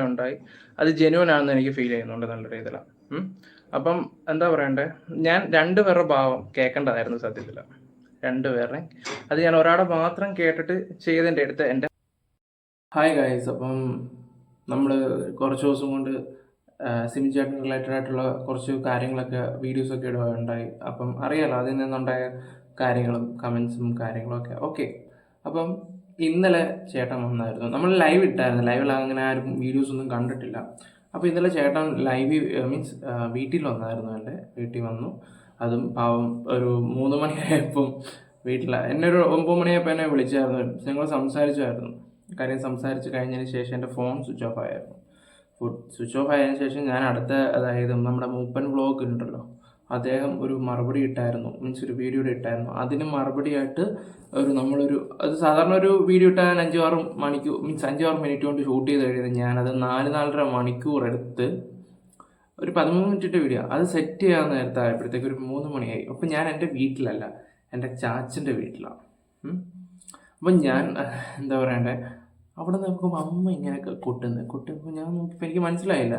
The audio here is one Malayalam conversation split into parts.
ഉണ്ടായി. അത് ജെനുവൻ ആണെന്ന് എനിക്ക് ഫീൽ ചെയ്യുന്നുണ്ട് നല്ല രീതിയിലാണ് അപ്പം എന്താ പറയണ്ടേ? ഞാൻ രണ്ടുപേരുടെ ഭാവം കേൾക്കേണ്ടതായിരുന്നു സത്യത്തിൽ രണ്ടുപേരുടെ അത് ഞാൻ ഒരാളെ മാത്രം കേട്ടിട്ട് ചെയ്തതിന്റെ അടുത്ത് എന്റെ ഹായ് ഗായ്സ് അപ്പം നമ്മൾ കുറച്ച് ദിവസം കൊണ്ട് സിമി ചേട്ടൻ റിലേറ്റഡ് ആയിട്ടുള്ള കുറച്ച് കാര്യങ്ങളൊക്കെ വീഡിയോസൊക്കെ ഇടുകയുണ്ടായി അപ്പം അറിയാലോ അതിൽ നിന്നുണ്ടായ കാര്യങ്ങളും കമൻസും കാര്യങ്ങളൊക്കെ ഓക്കെ അപ്പം ഇന്നലെ ചേട്ടൻ വന്നായിരുന്നു. നമ്മൾ ലൈവ് ഇട്ടായിരുന്നു. ലൈവിൽ അങ്ങനെ ആരും വീഡിയോസ് ഒന്നും കണ്ടിട്ടില്ല. അപ്പോൾ ഇന്നലെ ചേട്ടൻ ലൈവ് മീൻസ് വീട്ടിൽ വന്നായിരുന്നു എന്റെ വീട്ടിൽ വന്നു. അതും പാവം ഒരു മൂന്ന് മണിയായപ്പം വീട്ടിൽ എന്നെ ഒരു ഒമ്പത് മണിയായപ്പോൾ എന്നെ വിളിച്ചായിരുന്നു. ഞങ്ങൾ സംസാരിച്ചായിരുന്നു കാര്യം സംസാരിച്ച് കഴിഞ്ഞതിന് ശേഷം എന്റെ ഫോൺ സ്വിച്ച് ഓഫ് ആയിരുന്നു. സ്വിച്ച് ഓഫ് ആയതിനു ശേഷം ഞാൻ അടുത്ത അതായത് നമ്മുടെ മൂപ്പൻ വ്ളോഗ് ഉണ്ടല്ലോ അദ്ദേഹം ഒരു മറുപടി ഇട്ടായിരുന്നു മീൻസ് ഒരു വീഡിയോ ഇട്ടായിരുന്നു. അതിന് മറുപടിയായിട്ട് ഒരു നമ്മളൊരു അത് സാധാരണ ഒരു വീഡിയോ ഇട്ടാൽ അഞ്ചു ആറ് മണിക്കൂർ മീൻസ് അഞ്ചു ആറ് മിനിറ്റ് കൊണ്ട് ഷൂട്ട് ചെയ്ത് കഴിഞ്ഞത് ഞാനത് നാല് നാലര മണിക്കൂർ എടുത്ത് ഒരു പതിമൂന്ന് മിനിറ്റിന്റെ വീഡിയോ അത് സെറ്റ് ചെയ്യാൻ നേരത്തെ ആയപ്പോഴത്തേക്ക് ഒരു മൂന്ന് മണിയായി. അപ്പം ഞാൻ എന്റെ വീട്ടിലല്ല എന്റെ ചാച്ചന്റെ വീട്ടിലാണ്. അപ്പം ഞാൻ എന്താ പറയണ്ടേ അവിടെ നോക്കുമ്പോൾ അമ്മ ഇങ്ങനെ കൊട്ടുന്നത്. കൊട്ടുമ്പോൾ ഞാൻ നോക്കിയപ്പോൾ എനിക്ക് മനസ്സിലായില്ല.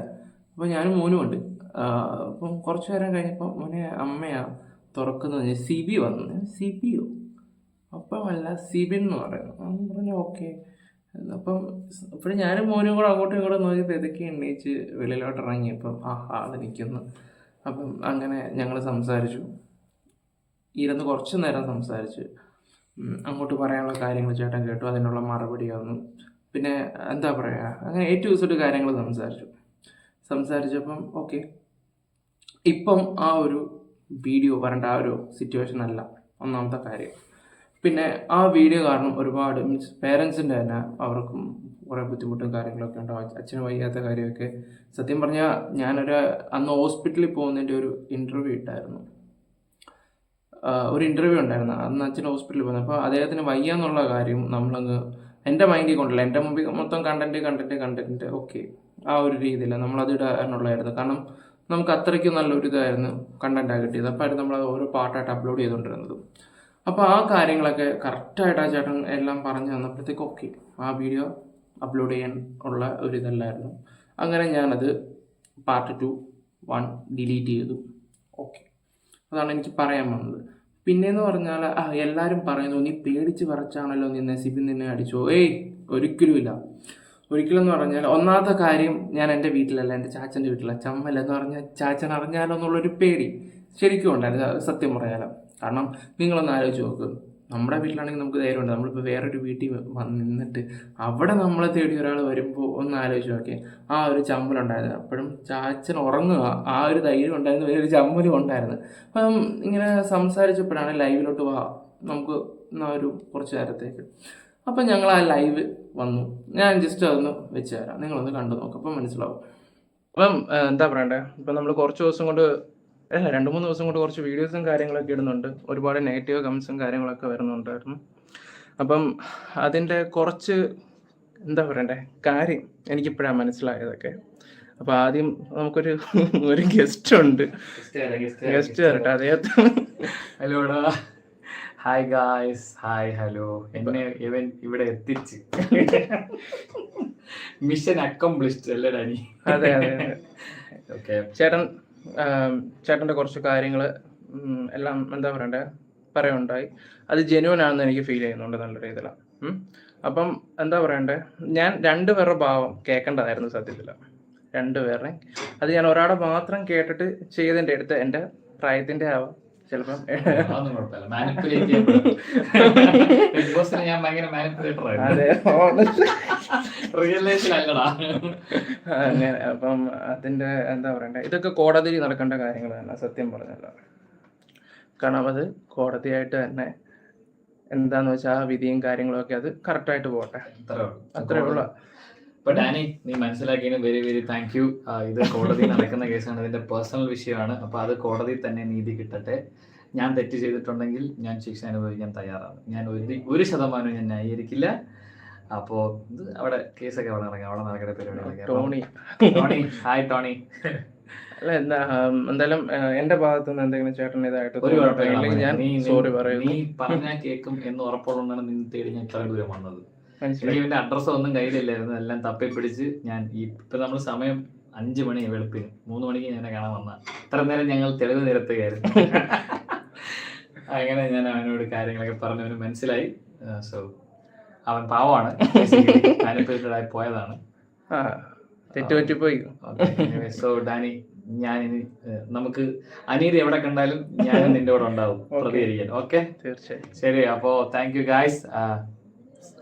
അപ്പോൾ ഞാനും മോനും ഉണ്ട്. അപ്പം കുറച്ച് നേരം കഴിഞ്ഞപ്പോൾ മോനെ അമ്മയാ തുറക്കുന്നത് സി ബി വന്നു. സി ബി ഒ അപ്പം അല്ല ബി എന്ന് പറയുന്നു. അവൻ പറഞ്ഞു ഓക്കെ. അപ്പം ഇപ്പോഴും ഞാനും മോനും കൂടെ അങ്ങോട്ടും ഇങ്ങോട്ടും നോക്കി ഇതൊക്കെ എണ്ണീച്ച് വെളിയിലോട്ട് ഇറങ്ങിയപ്പം ആ ആൾ നിൽക്കുന്നു അപ്പം അങ്ങനെ ഞങ്ങൾ സംസാരിച്ചു. ഇരുന്ന് കുറച്ച് നേരം സംസാരിച്ച്. അങ്ങോട്ട് പറയാനുള്ള കാര്യങ്ങൾ ചേട്ടൻ കേട്ടു. അതിനുള്ള മറുപടി വന്നു. പിന്നെ എന്താ പറയുക അങ്ങനെ ഏറ്റവും ദിവസമായിട്ട് കാര്യങ്ങൾ സംസാരിച്ചു. സംസാരിച്ചപ്പം ഓക്കെ. ഇപ്പം ആ ഒരു വീഡിയോ വരേണ്ട ആ ഒരു സിറ്റുവേഷൻ അല്ല ഒന്നാമത്തെ കാര്യം. പിന്നെ ആ വീഡിയോ കാരണം ഒരുപാട് മീൻസ് പേരൻസിന്റെ തന്നെ അവർക്കും കുറേ ബുദ്ധിമുട്ടും കാര്യങ്ങളൊക്കെ ഉണ്ടാവും അച്ഛന് വയ്യാത്ത കാര്യമൊക്കെ. സത്യം പറഞ്ഞാൽ ഞാനൊരു അന്ന് ഹോസ്പിറ്റലിൽ പോകുന്നതിന്റെ ഒരു ഇന്റർവ്യൂ ഇട്ടായിരുന്നു. ഒരു ഇന്റർവ്യൂ ഉണ്ടായിരുന്നു. അന്ന് അച്ഛൻ ഹോസ്പിറ്റലിൽ പോകുന്നത് അപ്പോൾ അദ്ദേഹത്തിന് വയ്യ എന്നുള്ള കാര്യം നമ്മളങ്ങ് എന്റെ മൈൻഡിൽ കൊണ്ടില്ല. എന്റെ മുമ്പിൽ മൊത്തം കണ്ടന്റ് കണ്ടന്റ് കണ്ടന്റ് ഓക്കെ ആ ഒരു രീതിയിൽ നമ്മളത് ഇടാനുള്ളതായിരുന്നു. കാരണം നമുക്ക് അത്രയ്ക്ക് നല്ലൊരു ഇതായിരുന്നു കണ്ടന്റാണ് കിട്ടിയത്. അത് നമ്മൾ ഓരോ പാട്ടായിട്ട് അപ്ലോഡ് ചെയ്തുകൊണ്ടിരുന്നത് അപ്പോൾ ആ കാര്യങ്ങളൊക്കെ കറക്റ്റായിട്ട് ആ ചേട്ടൻ എല്ലാം പറഞ്ഞു തന്നപ്പോഴത്തേക്ക് ഓക്കെ ആ വീഡിയോ അപ്ലോഡ് ചെയ്യാൻ ഉള്ള ഒരു ഇതല്ലായിരുന്നു. അങ്ങനെ ഞാനത് പാർട്ട് ടു വൺ ഡിലീറ്റ് ചെയ്തു. ഓക്കെ അതാണ് എനിക്ക് പറയാൻ വന്നത്. പിന്നെന്ന് പറഞ്ഞാൽ ആ എല്ലാവരും പറയുന്നു നീ പേടിച്ച് പറച്ചാണല്ലോ നിന്നെ സിബിൻ നിന്നെ അടിച്ചോ. ഏയ് ഒരിക്കലുമില്ല. ഒരിക്കലും എന്ന് പറഞ്ഞാൽ ഒന്നാമത്തെ കാര്യം ഞാൻ എന്റെ വീട്ടിലല്ല എന്റെ ചാച്ചന്റെ വീട്ടിലല്ല ചമ്മല്ല എന്ന് പറഞ്ഞാൽ ചാച്ചൻ അറിഞ്ഞാലോ എന്നുള്ളൊരു പേടി. ശരിക്കും ഉണ്ടായിരുന്നു സത്യം പറയാലോ. കാരണം നിങ്ങളൊന്ന് ആലോചിച്ച് നോക്ക്. നമ്മുടെ വീട്ടിലാണെങ്കിൽ നമുക്ക് ധൈര്യമുണ്ട്. നമ്മളിപ്പോൾ വേറൊരു വീട്ടിൽ വന്ന് നിന്നിട്ട് അവിടെ നമ്മളെ തേടി ഒരാൾ വരുമ്പോൾ ഒന്ന് ആലോചിച്ച് നോക്കിയേ ആ ഒരു ചമ്മലുണ്ടായിരുന്നു അപ്പോഴും ചാച്ചൻ ഉറങ്ങുക. ആ ഒരു ധൈര്യം ഉണ്ടായിരുന്നു. ഒരു ചമ്മലും ഉണ്ടായിരുന്നു. അപ്പം ഇങ്ങനെ സംസാരിച്ചപ്പോഴാണ് ലൈവിലോട്ട് വാ. നമുക്ക് ഒരു കുറച്ച് നേരത്തേക്ക്. അപ്പം ഞങ്ങൾ ആ ലൈവ് വന്നു. ഞാൻ ജസ്റ്റ് അതൊന്ന് വെച്ച് തരാം. നിങ്ങളൊന്ന് കണ്ടു നോക്കാം. അപ്പം മനസ്സിലാവും. അപ്പം എന്താ പറയണ്ടേ? ഇപ്പം നമ്മൾ കുറച്ച് ദിവസം കൊണ്ട് അല്ല രണ്ട് മൂന്ന് ദിവസം കൊണ്ട് കുറച്ച് വീഡിയോസും കാര്യങ്ങളൊക്കെ ഇടുന്നുണ്ട്. ഒരുപാട് നെഗറ്റീവ് കമൻസും കാര്യങ്ങളൊക്കെ വരുന്നുണ്ടായിരുന്നു. അപ്പം അതിന്റെ കുറച്ച് എന്താ പറയണ്ടേ? കാര്യം എനിക്കിപ്പോഴാണ് മനസ്സിലായതൊക്കെ. അപ്പം ആദ്യം നമുക്കൊരു ഒരു ഗസ്റ്റ് ഉണ്ട്. ഗസ്റ്റ് വരട്ടെ അദ്ദേഹത്തിന് ഹലോടാ ഹായ് ഗായ്സ് ഹായ് ഹലോ എന്നെ ഇവൻ ഇവിടെ എത്തിച്ച്. മിഷൻ അക്കംപ്ലിഷ്ഡ് അല്ലേ ഡാനി? അതെ അതെ ഓക്കെ ചേട്ടൻ ചേട്ടന്റെ കുറച്ച് കാര്യങ്ങൾ എല്ലാം എന്താ പറയണ്ടേ? പറയുണ്ടായി. അത് ജെനുവൻ ആണെന്ന് എനിക്ക് ഫീൽ ചെയ്യുന്നുണ്ട് നല്ല രീതിയിൽ അപ്പം എന്താ പറയണ്ടേ? ഞാൻ രണ്ടുപേരുടെ ഭാവം കേൾക്കേണ്ടതായിരുന്നു സത്യത്തിൽ രണ്ടുപേരുടെ അത് ഞാൻ ഒരാളെ മാത്രം കേട്ടിട്ട് ചെയ്തതിന്റെ അടുത്ത് എന്റെ പ്രായത്തിന്റെ ആവാം. ചിലപ്പം അങ്ങനെ അപ്പം അതിന്റെ എന്താ പറയണ്ടേ? ഇതൊക്കെ കോടതിയിൽ നടക്കേണ്ട കാര്യങ്ങൾ തന്നെ സത്യം പറഞ്ഞല്ലോ. കാരണം അത് കോടതിയായിട്ട് തന്നെ എന്താന്ന് വെച്ചാൽ ആ വിധിയും കാര്യങ്ങളും ഒക്കെ അത് കറക്റ്റായിട്ട് പോട്ടെ അത്രേ ഉള്ളൂ. അപ്പൊ ഡാനി നീ മനസ്സിലാക്കിയതിന് വെരി വെരി താങ്ക് യു ഇത് കോടതി നടക്കുന്ന കേസാണ്. ഇതിന്റെ പേഴ്സണൽ വിഷയമാണ്. അപ്പൊ അത് കോടതി തന്നെ നീതി കിട്ടട്ടെ. ഞാൻ തെറ്റ് ചെയ്തിട്ടുണ്ടെങ്കിൽ ഞാൻ ശിക്ഷ അനുഭവിക്കാൻ തയ്യാറാണ്. ഞാൻ ഒരു ഒരു ശതമാനവും ഞാൻ ന്യായീകരിക്കില്ല. അപ്പോ ഇത് അവിടെ കേസൊക്കെ അവിടെ നടക്കാം. അവിടെ നടക്കുന്ന പരിപാടി ടോണി. ടോണി. Hi Tony. അല്ല എന്താ എന്തായാലും എന്റെ ഭാഗത്തു നിന്ന് എന്തെങ്കിലും ചേട്ടൻ ഇതായിട്ട് ഞാൻ സോറി പറയുന്നു. നീ പറഞ്ഞാൽ കേൾക്കും എന്ന് ഉറപ്പുള്ളതാണ് നിന്നെ തേടി ഞാൻ ഇത്ര ദൂരം വന്നത്. എനിക്ക് ഇവന്റെ അഡ്രസ് ഒന്നും കയ്യിലില്ലായിരുന്നു. എല്ലാം തപ്പി പിടിച്ച് ഞാൻ ഈ ഇപ്പൊ നമ്മൾ സമയം അഞ്ചു മണി വെളുപ്പിന്. മൂന്ന് മണിക്ക് ഞാൻ കാണാൻ വന്ന. ഇത്ര നേരം ഞങ്ങൾ തെളിവ് നിരത്തുകയായിരുന്നു. അങ്ങനെ ഞാൻ അവനോട് കാര്യങ്ങളൊക്കെ പറഞ്ഞു. അവന് മനസ്സിലായി. സോ അവൻ പാവമാണ്. മാനിപ്പുലേറ്റഡ് ആയി പോയതാണ്. തെറ്റുപറ്റിപ്പോയി. സോ ഡാനി ഞാൻ ഇനി നമുക്ക് അനീതി എവിടെ കണ്ടാലും ഞാൻ നിന്റെ കൂടെ ഉണ്ടാവും. പ്രതികരിക്കാൻ. ഓക്കെ തീർച്ചയായും. ശരി അപ്പോ താങ്ക് യു ഗായ്സ്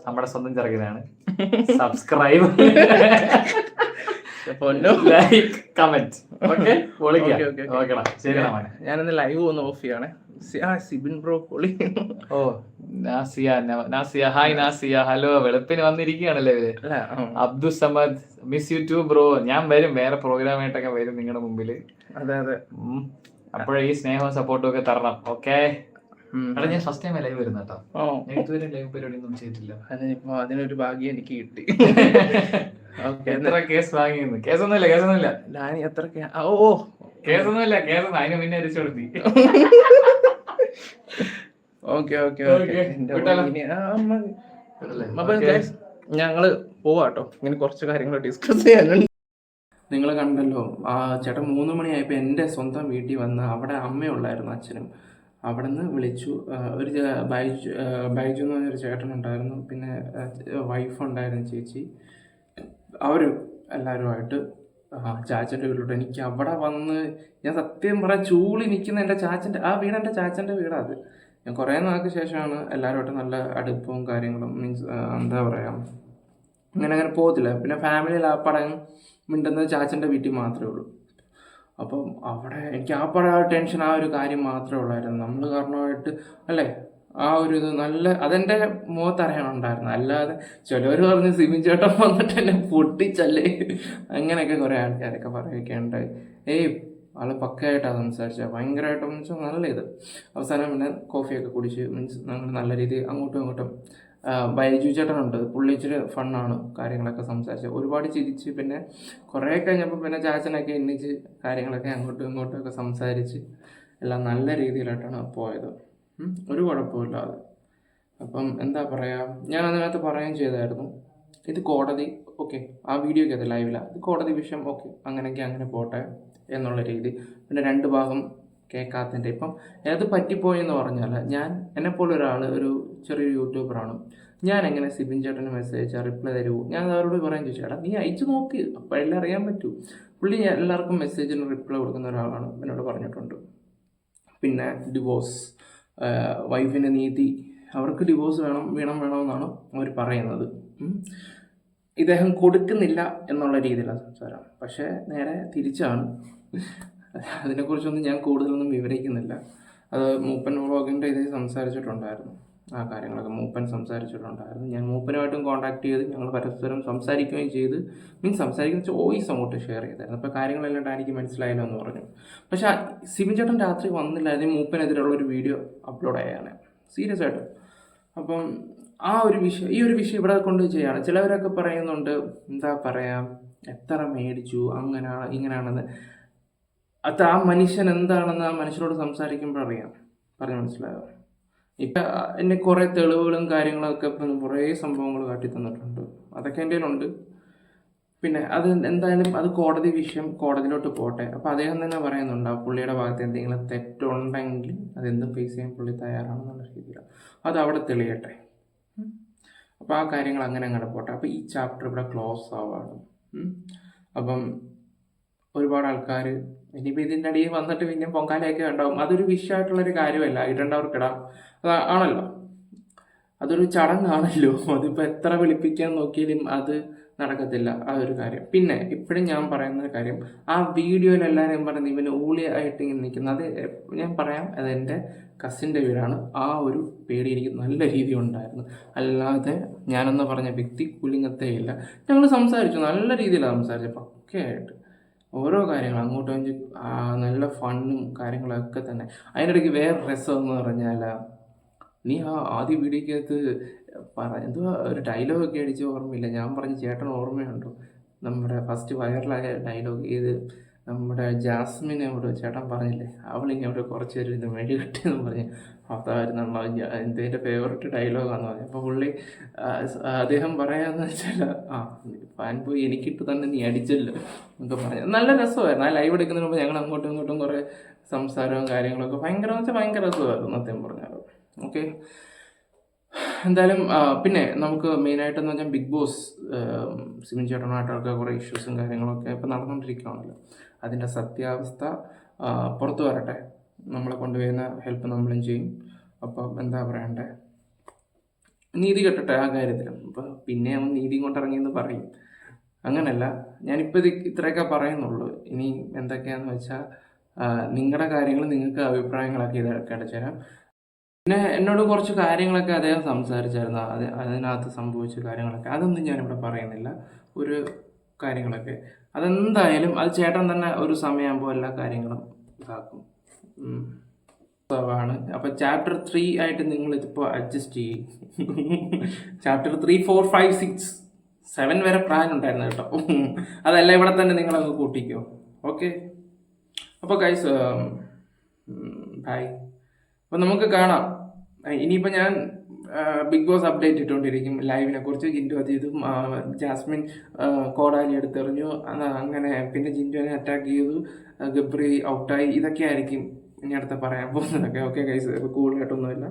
നമ്മുടെ സ്വന്തം ചെറുകിനാണ് സബ്സ്ക്രൈബ് ലൈക്ക് കമന്റ് ഓക്കെ. ഓക്കെടാ ശരി ഞാനിന്ന് ലൈവ് ഒന്ന് ഓഫ് ചെയ്യാണ്. സിബിൻ ബ്രോ പൊളി. ഓ നാസിയ നാസിയ. ഹായ് നാസിയ. ഹലോ വെളുപ്പിന് വന്നിരിക്കുകയാണല്ലേ ഇവർ? Abdul Samad miss you too bro ഞാൻ വരും. വേറെ പ്രോഗ്രാം ആയിട്ടൊക്കെ വരും നിങ്ങളുടെ മുമ്പിൽ അതെ അതെ. അപ്പോഴേ ഈ സ്നേഹവും സപ്പോർട്ടും ഒക്കെ തരണം. ഓക്കെ. എടാ ഞാൻ ഫസ്റ്റ് ടൈം ലൈവ് വരുന്ന കേട്ടോ. ഞാൻ ഇതുവരെ ലൈവ് പരിപാടി ഒന്നും ചെയ്തിട്ടില്ല അതിനിപ്പോ അതിനൊരു ഭാഗ്യം എനിക്ക് കിട്ടി. എത്ര കേസ് വാങ്ങിയെന്ന്? കേസൊന്നുമില്ല കേസൊന്നുമില്ല. ഡാനി എത്ര ഓ കേസൊന്നുമില്ല കേസ് അതിന് പിന്നെ അരിച്ചു കൊടുത്തി ഓക്കെ ഓക്കെ ഓക്കെ ഞങ്ങൾ പോവാട്ടോ ഇങ്ങനെ കുറച്ച് കാര്യങ്ങൾ ഡിസ്കസ് ചെയ്യാനുണ്ട്. നിങ്ങൾ കണ്ടല്ലോ ആ ചേട്ടൻ മൂന്ന് മണിയായപ്പോൾ എന്റെ സ്വന്തം വീട്ടിൽ വന്ന് അവിടെ അമ്മയുള്ളായിരുന്നു അച്ഛനും. അവിടെ നിന്ന് വിളിച്ചു ഒരു ബൈജു ബൈജു എന്ന് പറഞ്ഞൊരു ചേട്ടനുണ്ടായിരുന്നു പിന്നെ വൈഫ് ഉണ്ടായിരുന്നു ചേച്ചി. അവർ എല്ലാവരുമായിട്ട് ചാച്ചന്റെ വീട്ടിലോട്ട്. എനിക്ക് അവിടെ വന്ന് ഞാൻ സത്യം പറയാൻ ചൂളി നിൽക്കുന്ന എന്റെ ചാച്ചന്റെ ആ വീട് എന്റെ ചാച്ചന്റെ വീടാണ് അത്. ഞാൻ കുറേ നാൾക്ക് ശേഷമാണ് എല്ലാവരുമായിട്ട് നല്ല അടുപ്പവും കാര്യങ്ങളും മീൻസ് എന്താ പറയുക അങ്ങനെ അങ്ങനെ പോകത്തില്ല. പിന്നെ ഫാമിലിയിൽ ആ പടം മിണ്ടുന്നത് ചാച്ചന്റെ വീട്ടിൽ മാത്രമേ ഉള്ളൂ. അപ്പം അവിടെ എനിക്ക് ആ പടം ടെൻഷൻ ആ ഒരു കാര്യം മാത്രമേ ഉള്ളായിരുന്നു. നമ്മൾ കാരണമായിട്ട് അല്ലേ? ആ ഒരു ഇത് നല്ല അതെന്റെ മുഖത്തറിയാനുണ്ടായിരുന്നു. അല്ലാതെ ചിലവർ പറഞ്ഞ് സിമിൻ ചേട്ടൻ വന്നിട്ട് എന്നെ പൊട്ടിച്ചല്ലേ? അങ്ങനെയൊക്കെ കുറേ ആൾക്കാരൊക്കെ പറയുകയൊക്കെ ഉണ്ടായി ഏയ് അത് പക്കയായിട്ടാണ് സംസാരിച്ചത് ഭയങ്കരമായിട്ടെന്ന് വെച്ചാൽ നല്ല ഇത്. അവസാനം പിന്നെ കോഫിയൊക്കെ കുടിച്ച് മീൻസ് ഞങ്ങൾ നല്ല രീതിയിൽ അങ്ങോട്ടും ഇങ്ങോട്ടും ബൈജു ചേട്ടനുണ്ട്. പുള്ളി ഇച്ചിരി ഫണ്ണാണ് കാര്യങ്ങളൊക്കെ സംസാരിച്ച്. ഒരുപാട് ചിരിച്ച് പിന്നെ കുറേ കഴിഞ്ഞപ്പോൾ പിന്നെ ചാച്ചനൊക്കെ എണ്ണിച്ച് കാര്യങ്ങളൊക്കെ അങ്ങോട്ടും ഇങ്ങോട്ടും ഒക്കെ സംസാരിച്ച് എല്ലാം നല്ല രീതിയിലായിട്ടാണ് പോയത്. ഒരു കുഴപ്പമില്ലാതെ അപ്പം എന്താ പറയുക ഞാൻ അതിനകത്ത് പറയുകയും ചെയ്തായിരുന്നു. ഇത് കോടതി ഓക്കെ ആ വീഡിയോയ്ക്ക് അത് ലൈവിലാണ് ഇത് കോടതി വിഷയം ഓക്കെ അങ്ങനെയൊക്കെ അങ്ങനെ പോട്ടെ എന്നുള്ള രീതി. പിന്നെ രണ്ട് ഭാഗം കേൾക്കാത്തതിന്റെ ഇപ്പം ഏത് പറ്റിപ്പോയി എന്ന് പറഞ്ഞാൽ ഞാൻ എന്നെപ്പോലെ ഒരാൾ ഒരു ചെറിയൊരു യൂട്യൂബറാണ്. ഞാൻ എങ്ങനെ സിബിൻ ചേട്ടന് മെസ്സേജ് അയച്ചാൽ റിപ്ലൈ തരുമോ ഞാൻ അവരോട് പറയാൻ ചോദിച്ചു ചേട്ടാ നീ അയച്ചു നോക്ക് അപ്പോഴെല്ലാം അറിയാൻ പറ്റൂ. പുള്ളി എല്ലാവർക്കും മെസ്സേജിന് റിപ്ലൈ കൊടുക്കുന്ന ഒരാളാണ് എന്നോട് പറഞ്ഞിട്ടുണ്ട്. പിന്നെ ഡിവോഴ്സ് വൈഫിന്റെ നീതി അവർക്ക് ഡിവോഴ്സ് വേണം വേണം വേണമെന്നാണ് അവർ പറയുന്നത്. ഇദ്ദേഹം കൊടുക്കുന്നില്ല എന്നുള്ള രീതിയിലാണ് സംസാരം. പക്ഷേ നേരെ തിരിച്ചാണ്. അതിനെക്കുറിച്ചൊന്നും ഞാൻ കൂടുതലൊന്നും വിവരിക്കുന്നില്ല. അത് മൂപ്പൻ വ്ളോഗിന്റെ ഇതിൽ സംസാരിച്ചിട്ടുണ്ടായിരുന്നു. ആ കാര്യങ്ങളൊക്കെ മൂപ്പൻ സംസാരിച്ചിട്ടുണ്ടായിരുന്നു. ഞാൻ മൂപ്പനുമായിട്ടും കോൺടാക്ട് ചെയ്ത് ഞങ്ങൾ പരസ്പരം സംസാരിക്കുകയും ചെയ്ത് മീൻസ് സംസാരിക്കുന്ന ചോയ്സ് അങ്ങോട്ട് ഷെയർ ചെയ്തായിരുന്നു. അപ്പോൾ കാര്യങ്ങളെല്ലാം എനിക്ക് മനസ്സിലായില്ല എന്ന് പറഞ്ഞു. പക്ഷേ സിബിൻ ചേട്ടൻ രാത്രി വന്നില്ലായിരുന്നു മൂപ്പനെതിരെയുള്ള ഒരു വീഡിയോ അപ്ലോഡ് ആയാണ്. സീരിയസ് ആയിട്ട്. അപ്പം ആ ഒരു വിഷയം ഈ ഒരു വിഷയം ഇവിടെ കൊണ്ട് ചെയ്യാണ്. ചിലവരൊക്കെ പറയുന്നുണ്ട് എന്താ പറയാ? എത്ര മേടിച്ചു? അങ്ങനെയാണ് ഇങ്ങനെയാണെന്ന് അത് ആ മനുഷ്യൻ എന്താണെന്ന് ആ മനുഷ്യനോട് സംസാരിക്കുമ്പോൾ അറിയാം. പറഞ്ഞു മനസ്സിലായോ? ഇപ്പം എന്നെ കുറേ തെളിവുകളും കാര്യങ്ങളൊക്കെ ഇപ്പം കുറേ സംഭവങ്ങൾ കാട്ടി തന്നിട്ടുണ്ട്. അതൊക്കെ എന്റെ കയ്യിലുണ്ട്. പിന്നെ അത് എന്തായാലും അത് കോടതി വിഷയം കോടതിയിലോട്ട് പോട്ടെ. അപ്പോൾ അദ്ദേഹം തന്നെ പറയുന്നുണ്ട് ആ പുള്ളിയുടെ ഭാഗത്ത് എന്തെങ്കിലും തെറ്റുണ്ടെങ്കിൽ അതെന്ത് ഫേസ് ചെയ്യാൻ പുള്ളി തയ്യാറാണെന്നുള്ള രീതിയിലാണ് അത് അവിടെ തെളിയട്ടെ. അപ്പോൾ ആ കാര്യങ്ങൾ അങ്ങനെ അങ്ങോട്ട് പോട്ടെ. അപ്പോൾ ഈ ചാപ്റ്റർ ഇവിടെ ക്ലോസ് ആവാണ്. അപ്പം ഒരുപാട് ആൾക്കാർ ഇനിയിപ്പോൾ ഇതിന്റെ അടിയിൽ വന്നിട്ട് പിന്നെ പൊങ്കാലയൊക്കെ ഉണ്ടാവും. അതൊരു വിഷയമായിട്ടുള്ളൊരു കാര്യമല്ല. ഇടേണ്ടവർക്ക് ഇടാം അത് ആണല്ലോ. അതൊരു ചടങ്ങാണല്ലോ. അതിപ്പോൾ എത്ര വിളിപ്പിക്കാൻ നോക്കിയാലും അത് നടക്കത്തില്ല. ആ ഒരു കാര്യം. പിന്നെ ഇപ്പോഴും ഞാൻ പറയുന്ന ഒരു കാര്യം. ആ വീഡിയോയിൽ എല്ലാവരും പറയുന്നത് ഇവന് ഊളി ആയിട്ട് ഇങ്ങനെ നിൽക്കുന്നത് അത് ഞാൻ പറയാം. അത് എന്റെ കസിന്റെ വീടാണ്. ആ ഒരു പേടി എനിക്ക് നല്ല രീതി ഉണ്ടായിരുന്നു. അല്ലാതെ ഞാനെന്ന് പറഞ്ഞ വ്യക്തി കുലിങ്ങത്തേ ഇല്ല. ഞങ്ങൾ സംസാരിച്ചു. നല്ല രീതിയിലാണ് സംസാരിച്ചത്. പക്കയായിട്ട്. ഓരോ കാര്യങ്ങൾ അങ്ങോട്ടും നല്ല ഫണ്ണും കാര്യങ്ങളൊക്കെ തന്നെ. അതിനിടയ്ക്ക് വേറെ രസം എന്ന് പറഞ്ഞാൽ നീ ആ ആദ്യ വീഡിയോക്കകത്ത് പറ എന്തോ ഒരു ഡയലോഗൊക്കെ അടിച്ച് ഓർമ്മയില്ല. ഞാൻ പറഞ്ഞ ചേട്ടൻ ഓർമ്മയുണ്ടോ? നമ്മുടെ ഫസ്റ്റ് വൈറലായ ഡയലോഗ് ഏത്? നമ്മുടെ ജാസ്മിൻ എവിടെ ചേട്ടൻ പറഞ്ഞില്ലേ? അവളിങ്ങനെ ഇവിടെ കുറച്ച് പേര് ഇത് മെഴി കിട്ടിയെന്ന് പറഞ്ഞു അതായിരുന്നു എന്റെ ഫേവററ്റ് ഡയലോഗാന്ന് പറഞ്ഞു. അപ്പോൾ പുള്ളി അദ്ദേഹം പറയാന്ന് വെച്ചാൽ ആ ഫാൻ പോയി എനിക്കിട്ട് തന്നെ നീ അടിച്ചല്ലോ എന്നൊക്കെ പറഞ്ഞു. നല്ല രസമായിരുന്നു. ആ ലൈവ് എടുക്കുന്നതിന് മുമ്പ് ഞങ്ങൾ അങ്ങോട്ടും ഇങ്ങോട്ടും കുറേ സംസാരവും കാര്യങ്ങളൊക്കെ ഭയങ്കര എന്ന് വെച്ചാൽ ഭയങ്കര രസമായിരുന്നു അദ്ദേഹം പറഞ്ഞാൽ ഓക്കെ. എന്തായാലും പിന്നെ നമുക്ക് മെയിനായിട്ടെന്ന് വെച്ചാൽ ബിഗ് ബോസ് സിമിൻ ചേട്ടനായിട്ടൊക്കെ കുറേ ഇഷ്യൂസും കാര്യങ്ങളൊക്കെ ഇപ്പം നടന്നുകൊണ്ടിരിക്കുകയാണല്ലോ അതിന്റെ സത്യാവസ്ഥ പുറത്തു വരട്ടെ. നമ്മളെ കൊണ്ടുവരുന്ന ഹെൽപ്പ് നമ്മളും ചെയ്യും. അപ്പം എന്താ പറയണ്ടേ? നീതി കെട്ടട്ടെ ആ കാര്യത്തിൽ അപ്പോൾ പിന്നെ അവൻ നീതി കൊണ്ടിറങ്ങിയെന്ന് പറയും. അങ്ങനല്ല. ഞാനിപ്പോൾ ഇത് ഇത്രയൊക്കെ പറയുന്നുള്ളൂ. ഇനി എന്തൊക്കെയാണെന്ന് വെച്ചാൽ നിങ്ങളുടെ കാര്യങ്ങൾ നിങ്ങൾക്ക് അഭിപ്രായങ്ങളൊക്കെ ഇത് കിടച്ചേരാം പിന്നെ എന്നോട് കുറച്ച് കാര്യങ്ങളൊക്കെ അദ്ദേഹം സംസാരിച്ചായിരുന്നു. അത് അതിനകത്ത് സംഭവിച്ച കാര്യങ്ങളൊക്കെ. അതൊന്നും ഞാനിവിടെ പറയുന്നില്ല. ഒരു കാര്യങ്ങളൊക്കെ. അതെന്തായാലും അത് ചേട്ടൻ തന്നെ ഒരു സമയമാകുമ്പോൾ എല്ലാ കാര്യങ്ങളും ഇതാക്കും. ാണ് അപ്പൊ ചാപ്റ്റർ ത്രീ ആയിട്ട് നിങ്ങൾ ഇതിപ്പോൾ അഡ്ജസ്റ്റ് ചെയ്യും. Chapter three four five six seven വരെ പ്ലാൻ ഉണ്ടായിരുന്നു കേട്ടോ. അതല്ല ഇവിടെ തന്നെ നിങ്ങൾ അങ്ങ് കൂട്ടിക്കോ ഓക്കെ അപ്പോൾ കൈസ് ബൈ അപ്പോൾ നമുക്ക് കാണാം. ഇനിയിപ്പോ ഞാൻ ബിഗ് ബോസ് അപ്ഡേറ്റ് ഇട്ടുകൊണ്ടിരിക്കും ലൈവിനെ കുറിച്ച് ജിൻഡു അതീതും ജാസ്മിൻ കോടാലി എടുത്തെറിഞ്ഞു അങ്ങനെ പിന്നെ ജിൻഡുവിനെ അറ്റാക്ക് ചെയ്തു ഗബ്രി ഔട്ടായി ഇതൊക്കെ ആയിരിക്കും ഇനി അടുത്ത പറയാൻ പോകുന്നതൊക്കെ ഓക്കെ കൈസ് കൂടുതലായിട്ടൊന്നുമില്ല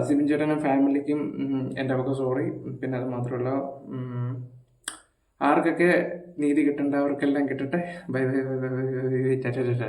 സിബിൻ ചേട്ടനും ഫാമിലിക്കും എന്റെ പക്കം സോറി പിന്നെ അത് മാത്രമല്ല ആർക്കൊക്കെ നീതി കിട്ടേണ്ട അവർക്കെല്ലാം കിട്ടട്ടെ bye bye bye bye bye